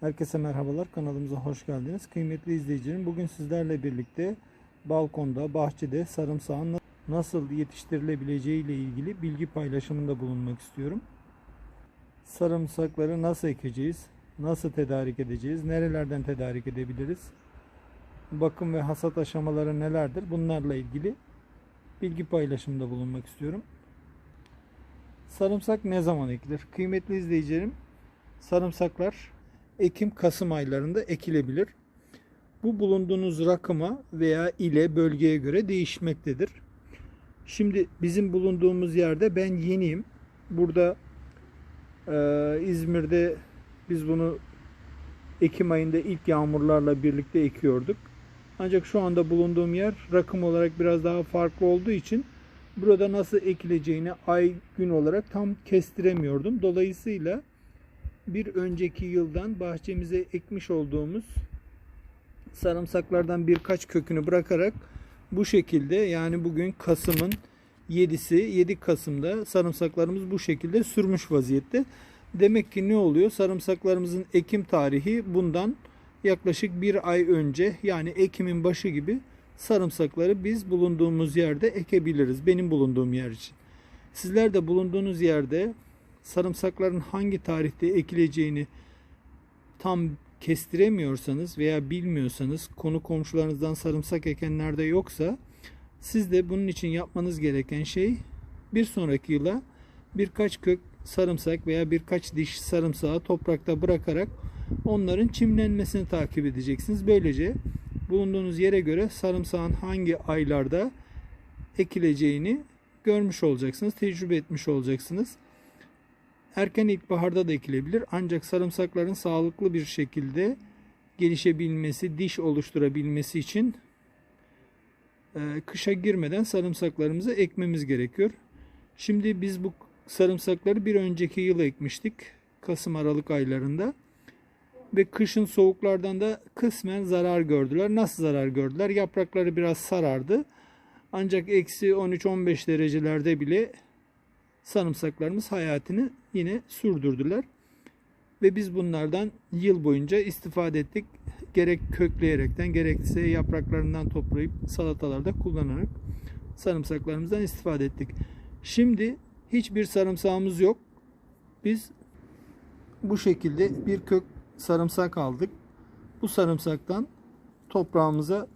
Herkese merhabalar. Kanalımıza hoş geldiniz. Kıymetli izleyicilerim, bugün sizlerle birlikte balkonda, bahçede sarımsağın na- nasıl yetiştirilebileceği ile ilgili bilgi paylaşımında bulunmak istiyorum. Sarımsakları nasıl ekeceğiz? Nasıl tedarik edeceğiz? Nerelerden tedarik edebiliriz? Bakım ve hasat aşamaları nelerdir? Bunlarla ilgili bilgi paylaşımında bulunmak istiyorum. Sarımsak ne zaman ekilir? Kıymetli izleyicilerim, sarımsaklar Ekim-Kasım aylarında ekilebilir. Bu bulunduğunuz rakıma veya ile bölgeye göre değişmektedir. Şimdi bizim bulunduğumuz yerde ben yeniyim. Burada eee, İzmir'de biz bunu Ekim ayında ilk yağmurlarla birlikte ekiyorduk. Ancak şu anda bulunduğum yer rakım olarak biraz daha farklı olduğu için burada nasıl ekileceğini ay gün olarak tam kestiremiyordum. Dolayısıyla bir önceki yıldan bahçemize ekmiş olduğumuz sarımsaklardan birkaç kökünü bırakarak bu şekilde yani bugün Kasım'ın 7'si 7 Kasım'da sarımsaklarımız bu şekilde sürmüş vaziyette. Demek ki ne oluyor? Sarımsaklarımızın ekim tarihi bundan yaklaşık bir ay önce yani Ekim'in başı gibi sarımsakları biz bulunduğumuz yerde ekebiliriz. Benim bulunduğum yer için. Sizler de bulunduğunuz yerde sarımsakların hangi tarihte ekileceğini tam kestiremiyorsanız veya bilmiyorsanız konu komşularınızdan sarımsak ekenler de yoksa siz de bunun için yapmanız gereken şey bir sonraki yıla birkaç kök sarımsak veya birkaç diş sarımsağı toprakta bırakarak onların çimlenmesini takip edeceksiniz. Böylece bulunduğunuz yere göre sarımsağın hangi aylarda ekileceğini görmüş olacaksınız, tecrübe etmiş olacaksınız. Erken ilkbaharda da ekilebilir ancak sarımsakların sağlıklı bir şekilde gelişebilmesi, diş oluşturabilmesi için e, kışa girmeden sarımsaklarımızı ekmemiz gerekiyor. Şimdi biz bu sarımsakları bir önceki yıl ekmiştik. Kasım Aralık aylarında. Ve kışın soğuklardan da kısmen zarar gördüler. Nasıl zarar gördüler? Yaprakları biraz sarardı. Ancak eksi 13-15 derecelerde bile sarımsaklarımız hayatını yine sürdürdüler. Ve biz bunlardan yıl boyunca istifade ettik. Gerek kökleyerekten gerekse yapraklarından toplayıp salatalarda kullanarak sarımsaklarımızdan istifade ettik. Şimdi hiçbir sarımsağımız yok. Biz bu şekilde bir kök sarımsak aldık. Bu sarımsaktan toprağımıza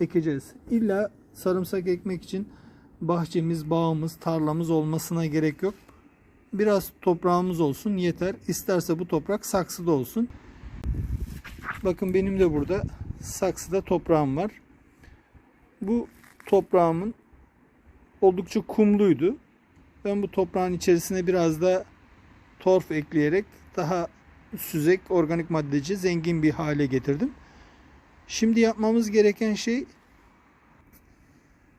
ekeceğiz. İlla sarımsak ekmek için bahçemiz, bağımız, tarlamız olmasına gerek yok. Biraz toprağımız olsun yeter. İsterse bu toprak saksıda olsun. Bakın benim de burada saksıda toprağım var. Bu toprağımın oldukça kumluydu. Ben bu toprağın içerisine biraz da torf ekleyerek daha süzek, organik maddeci, zengin bir hale getirdim. Şimdi yapmamız gereken şey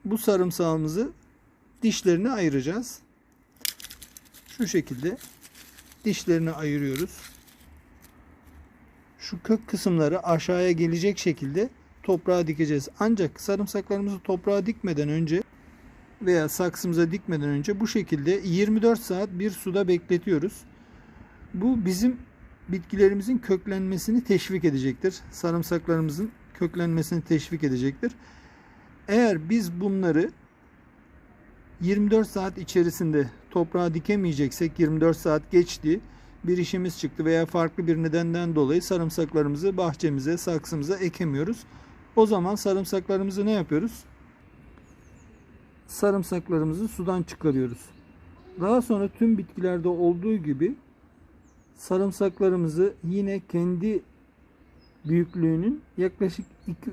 bu sarımsağımızı dişlerini ayıracağız. Şu şekilde dişlerini ayırıyoruz. Şu kök kısımları aşağıya gelecek şekilde toprağa dikeceğiz. Ancak sarımsaklarımızı toprağa dikmeden önce veya saksımıza dikmeden önce bu şekilde 24 saat bir suda bekletiyoruz. Bu bizim bitkilerimizin köklenmesini teşvik edecektir. Sarımsaklarımızın köklenmesini teşvik edecektir. Eğer biz bunları 24 saat içerisinde toprağa dikemeyeceksek 24 saat geçti bir işimiz çıktı veya farklı bir nedenden dolayı sarımsaklarımızı bahçemize, saksımıza ekemiyoruz. O zaman sarımsaklarımızı ne yapıyoruz? Sarımsaklarımızı sudan çıkarıyoruz. Daha sonra tüm bitkilerde olduğu gibi sarımsaklarımızı yine kendi büyüklüğünün yaklaşık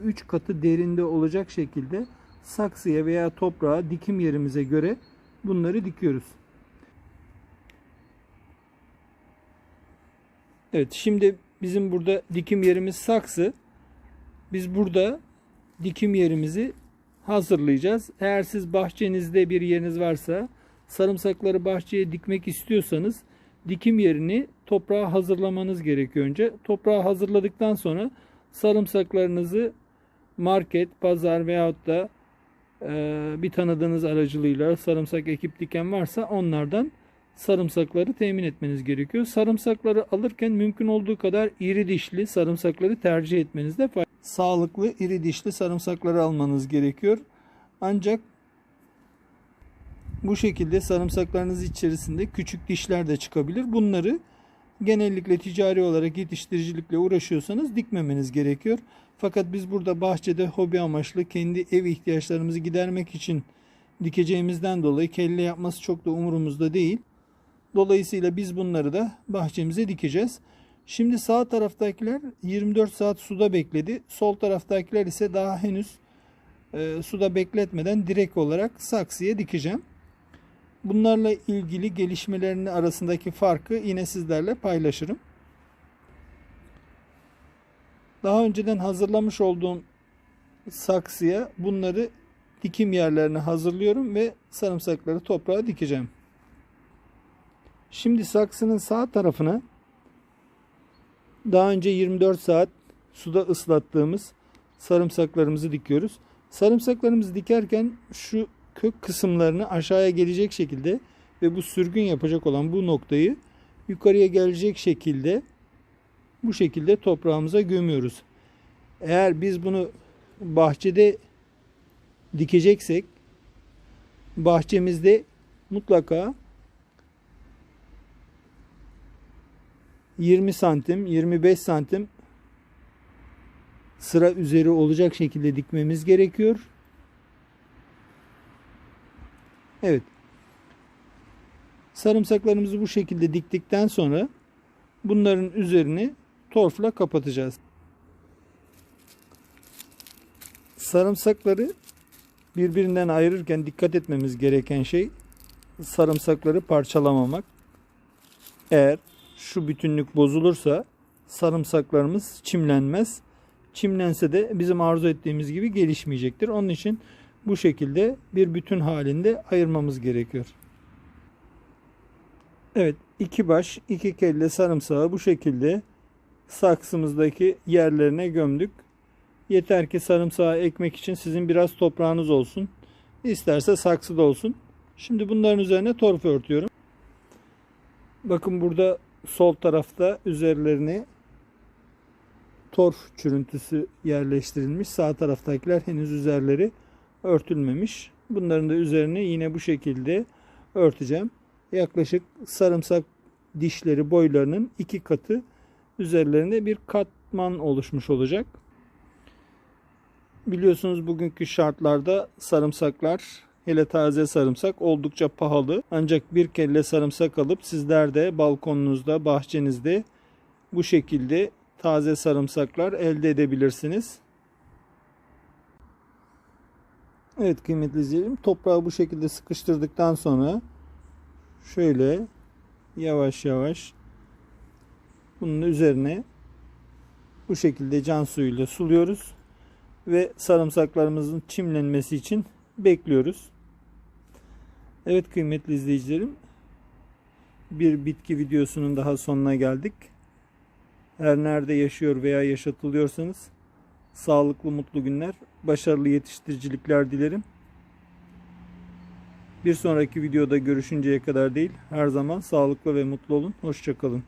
2-3 katı derinde olacak şekilde saksıya veya toprağa dikim yerimize göre bunları dikiyoruz. Evet şimdi bizim burada dikim yerimiz saksı. Biz burada dikim yerimizi hazırlayacağız. Eğer siz bahçenizde bir yeriniz varsa sarımsakları bahçeye dikmek istiyorsanız dikim yerini toprağa hazırlamanız gerekiyor önce. Toprağı hazırladıktan sonra sarımsaklarınızı market, pazar veyahut da e, bir tanıdığınız aracılığıyla sarımsak ekip diken varsa onlardan sarımsakları temin etmeniz gerekiyor. Sarımsakları alırken mümkün olduğu kadar iri dişli sarımsakları tercih etmenizde fayda. Sağlıklı iri dişli sarımsakları almanız gerekiyor. Ancak bu şekilde sarımsaklarınız içerisinde küçük dişler de çıkabilir. Bunları genellikle ticari olarak yetiştiricilikle uğraşıyorsanız dikmemeniz gerekiyor. Fakat biz burada bahçede hobi amaçlı kendi ev ihtiyaçlarımızı gidermek için dikeceğimizden dolayı kelle yapması çok da umurumuzda değil. Dolayısıyla biz bunları da bahçemize dikeceğiz. Şimdi sağ taraftakiler 24 saat suda bekledi. Sol taraftakiler ise daha henüz e, suda bekletmeden direkt olarak saksıya dikeceğim. Bunlarla ilgili gelişmelerini arasındaki farkı yine sizlerle paylaşırım. Daha önceden hazırlamış olduğum saksıya bunları dikim yerlerine hazırlıyorum ve sarımsakları toprağa dikeceğim. Şimdi saksının sağ tarafına daha önce 24 saat suda ıslattığımız sarımsaklarımızı dikiyoruz. Sarımsaklarımızı dikerken şu kök kısımlarını aşağıya gelecek şekilde ve bu sürgün yapacak olan bu noktayı yukarıya gelecek şekilde bu şekilde toprağımıza gömüyoruz. Eğer biz bunu bahçede dikeceksek bahçemizde mutlaka 20 santim 25 santim sıra üzeri olacak şekilde dikmemiz gerekiyor. Evet. Sarımsaklarımızı bu şekilde diktikten sonra bunların üzerini torfla kapatacağız. Sarımsakları birbirinden ayırırken dikkat etmemiz gereken şey sarımsakları parçalamamak. Eğer şu bütünlük bozulursa sarımsaklarımız çimlenmez. Çimlense de bizim arzu ettiğimiz gibi gelişmeyecektir. Onun için bu şekilde bir bütün halinde ayırmamız gerekiyor. Evet iki baş iki kelle sarımsağı bu şekilde saksımızdaki yerlerine gömdük. Yeter ki sarımsağı ekmek için sizin biraz toprağınız olsun. İsterse saksıda olsun. Şimdi bunların üzerine torf örtüyorum. Bakın burada sol tarafta üzerlerine torf çürüntüsü yerleştirilmiş. Sağ taraftakiler henüz üzerleri örtülmemiş. Bunların da üzerine yine bu şekilde örteceğim. Yaklaşık sarımsak dişleri boylarının iki katı üzerlerinde bir katman oluşmuş olacak. Biliyorsunuz bugünkü şartlarda sarımsaklar hele taze sarımsak oldukça pahalı. Ancak bir kelle sarımsak alıp sizler de balkonunuzda, bahçenizde bu şekilde taze sarımsaklar elde edebilirsiniz. Evet kıymetli izleyicilerim toprağı bu şekilde sıkıştırdıktan sonra şöyle yavaş yavaş bunun üzerine bu şekilde can suyuyla suluyoruz ve sarımsaklarımızın çimlenmesi için bekliyoruz. Evet kıymetli izleyicilerim bir bitki videosunun daha sonuna geldik. Her nerede yaşıyor veya yaşatılıyorsanız sağlıklı mutlu günler, başarılı yetiştiricilikler dilerim. Bir sonraki videoda görüşünceye kadar değil, her zaman sağlıklı ve mutlu olun. Hoşçakalın.